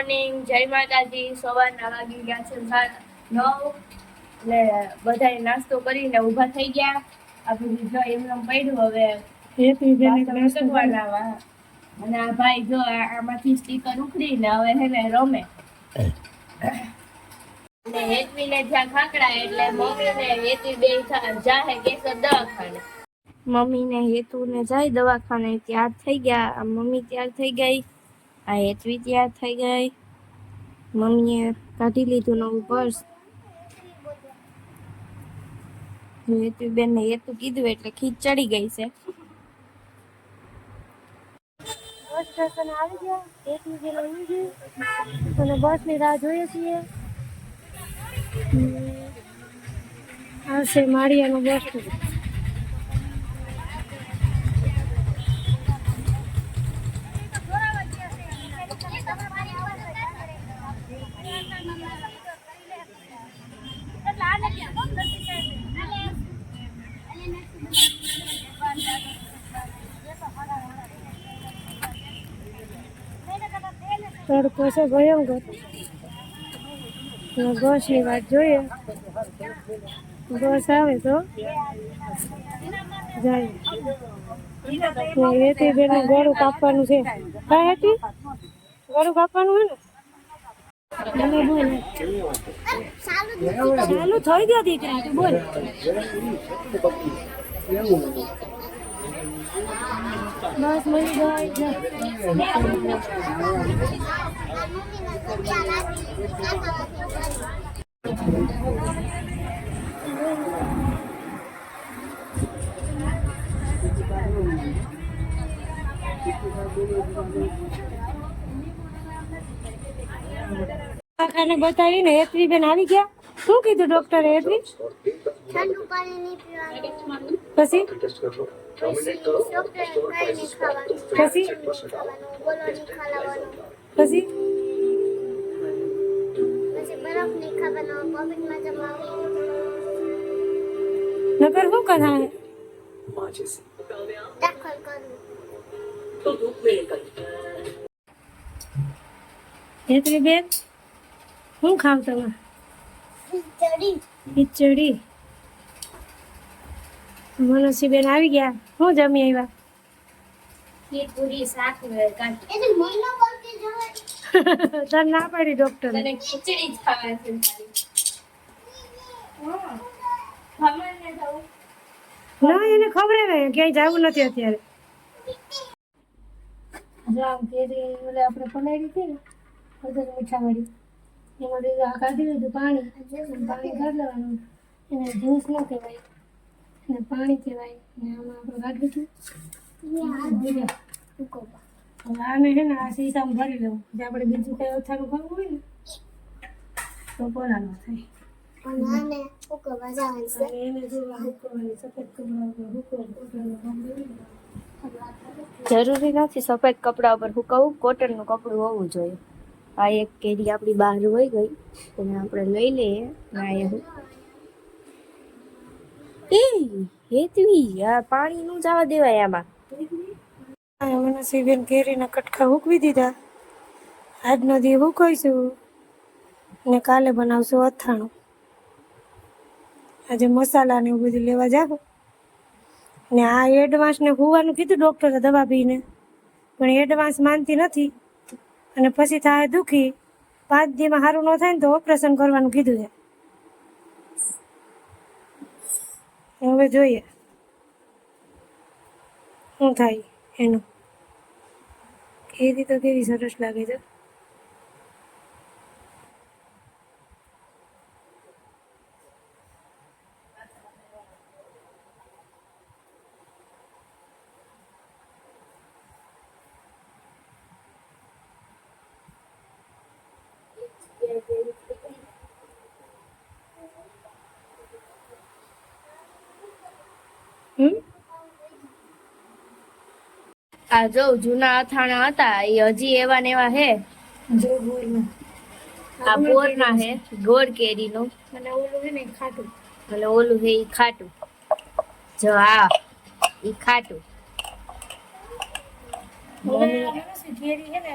Morning જય માતાજી. સવારના વાગી ગયા છે સાત નવ. એટલે બધાએ નાસ્તો કરીને ઊભા થઈ ગયા. આપણું જો એમને પડ્યું હવે. અને આ ભાઈ જો આમાંથી સ્ટીકર ઉખડીને હવે હે ને રમે. અને હેતવીને જ્યાં ખાકડા એટલે મમ્મીને હેતવી બે જાહે કેસર દવાખાને. મમ્મીને હેતુને જાય દવાખાને ત્યાર થઈ ગયા. આ મમ્મી ત્યાર થઈ ગઈ. આ હેતવી તૈયાર થઈ ગઈ. મમ્મીએ કાઢી લીધું નવું પર્સ. હેતુ બેન ને હેતુ કીધું એટલે ખીચ ચડી ગઈ છે. બસ સ્ટેશન આવી ગયા. એક વિજય આવી ગઈ. અને બસની રાહ જોઈએ છીએ. આવશે માળિયાનું બસ તડકો છે ભયંકર. બસની વાત જોઈએ. બસ આવે તો જાય. એથી બેન ગળું કાપવાનું છે. કઈ હતી? ગળું કાપવાનું હોય ને? ચાલુ થઈ ગયો દીકરા તું બોલ બસ મળી જાય બતાવી ને હેતવી બેન આવી ગયા. શું કીધું ડોક્ટરે હેતવી ઠંડુ પાણી પીવાનું. પછી? પછી? પછી? નકર શું કરાય દાખલ કરવું હેતવી બેન શું ખાવ તમે? ચડી ખીચડી. મનસીબેન આવી ગયા. શું જમી આવ્યા? તને ના પાડી ડોક્ટર ખીચડી ને જવું. ના એને ખબર ને ક્યાંય જવું નથી અત્યારે. જો આમ કેરી આપણે પલાળી હતી ને મીઠા વાળી એમાં લીધું આ કાઢી લીધું પાણી. પાણી કાઢી લેવાનું. એને જ્યુસ ન કહેવાય. અને પાણી કહેવાય. ને આમાં આપણે કાઢી લીધું. હવે આને છે ને આ શીશામાં ભરી લેવું. જે આપણે બીજું કઈ ઓછાનું કરવું હોય ને તો પોલાનું થાય. અને આને જવાનું છે. એને જો આ સફેદ કપડા ઉપર જરૂરી નથી સફેદ કપડા ઉપર હુકવું કોટનનું કપડું હોવું જોઈએ. આ એક કેરી આપણી બહાર વહી ગઈ. એને આપણે લઈ લઈએ. ના એ હેતવી, આ પાણી નું જવા દેવાય આમાં. મને સીબેન કેરીના કટકા હૂકવી દીધા. આજનો દી હૂકવીશું ને કાલે બનાવશું અથાણું. આજે મસાલા ને એવું બધું લેવા જાવ ને આ એડવાન્સ ને હોવાનું કીધું ડોક્ટરે દવા પીને. પણ એડવાન્સ માનતી નથી. અને પછી થાય દુઃખી પાંચ દીમાં સારું ન થાય ને તો ઓપરેશન કરવાનું કીધું છે. હવે જોઈએ. શું થાય એનું? કેરી તો કેવી સરસ લાગે છે. આ જો જૂના અથાણા હતા એ હજી એવા ને એવા હે. જો બોર ના હે ગોળ કેરીનું. અને ઓલું છે ને ખાટું. અને ઓલું હે ઈ ખાટું. જો આ ઈ ખાટું. કેરી હે ને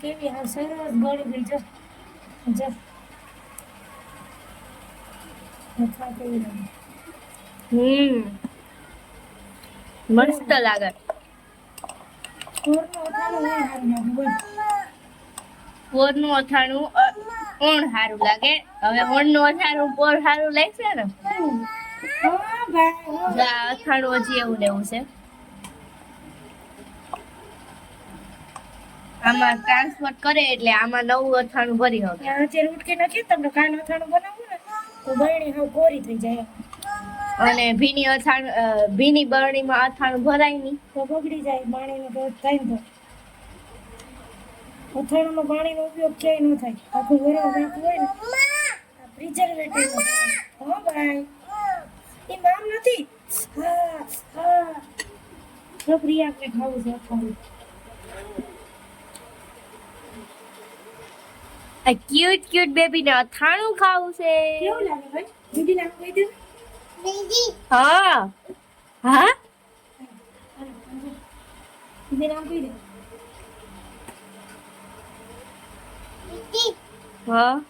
કેવી આ સરસ ગળી ગઈ જો. જો. હમ. મસ્ત લાગે. પોરનું અથાણું ઓણ સારું લાગે. હવે ઓણનું અથાણું પોર સારું લાગશે ને? હા હા. અથાણું હજી એવું લેવું છે. આમાં ટ્રાન્સફર કરે એટલે આમાં નવું અથાણું ભરી હવે અત્યારે ઉટકી નાખીએ તમને કાન અથાણું બનાવવું ને, તો બરણી હાવ કોરી થઈ જાય. અને ભીની અથાણું ભીની બરણીમાં અથાણું ભરાય નહીં. તો બગડી જાય પાણીનો તો થાય ને તો. અથાણામાં પાણીનો ઉપયોગ ક્યાંય ન થાય. આખું વરસ રાખવું હોય ને પ્રિઝર્વેટિવ હા ભાઈ. એ નામ નથી. હા હા. તો પ્રિયાને ખાવું છે અથાણું. આ ક્યુટ ક્યુટ બેબી ને અથાણું ખાવું છે. કેવું લાગે ભાઈ? દીદી નામ કહી દે હા.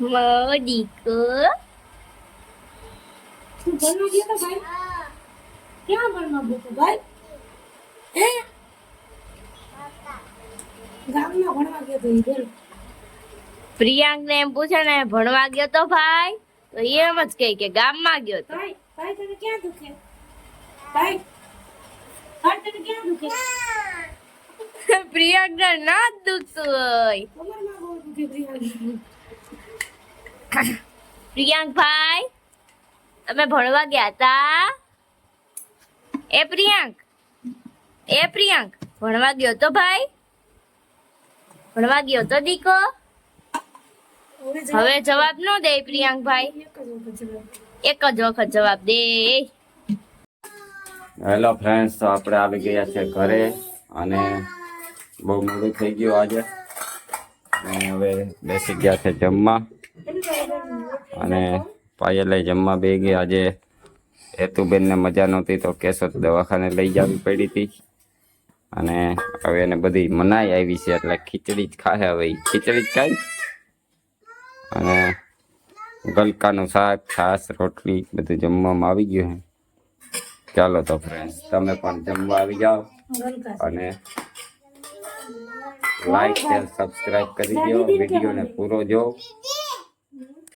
મોદીકો. તું ભણવા ગયો તો ભાઈ? ક્યાં ભણવા ગયો ભાઈ? હે? ગામમાં ભણવા ગયો તો ઈ બોલ પ્રિયાંક ને એમ પૂછે ને ભણવા ગયો તો ભાઈ? તો એ એમ જ કહે કે ગામમાં ગયો તો. ભાઈ ભાઈ તને ક્યાં દુખે? ભાઈ ભાઈ તને ક્યાં દુખે? પ્રિયાંક ને ના જ દુખતું હોય. પ્રિયાંક ભાઈ તમે ભણવા ગયા તા. એ પ્રિયાંક એ પ્રિયાંક ભણવા ગયો તો ભાઈ? ભણવા ગયો તો દીકો? હવે જવાબ ન દે પ્રિયાંક ભાઈ એક જ વખત જવાબ દે. હેલો ફ્રેન્ડ્સ તો આપણે આવી ગયા છે ઘરે અને બહુ મોડું થઈ ગયું આજે. હવે બેસી ગયા છે જમવા. અને પાયલે જમવા બે ગયા આજે હેતુબેનને મજા નહોતી તો કેશોદ દવાખાને લઈ જવી પડી હતી. અને હવે એને બધી મનાઈ આવી છે, એટલે ખીચડી જ ખાય હવે ખીચડી જ ખાય? અને ગલકાનું શાક છાશ રોટલી બધું જમવામાં આવી ગયું છે. ચાલો તો ફ્રેન્ડ્સ તમે પણ જમવા આવી જાઓ અને લાઈક શેર સબસ્ક્રાઇબ કરી દો. વિડીયોને પૂરો જો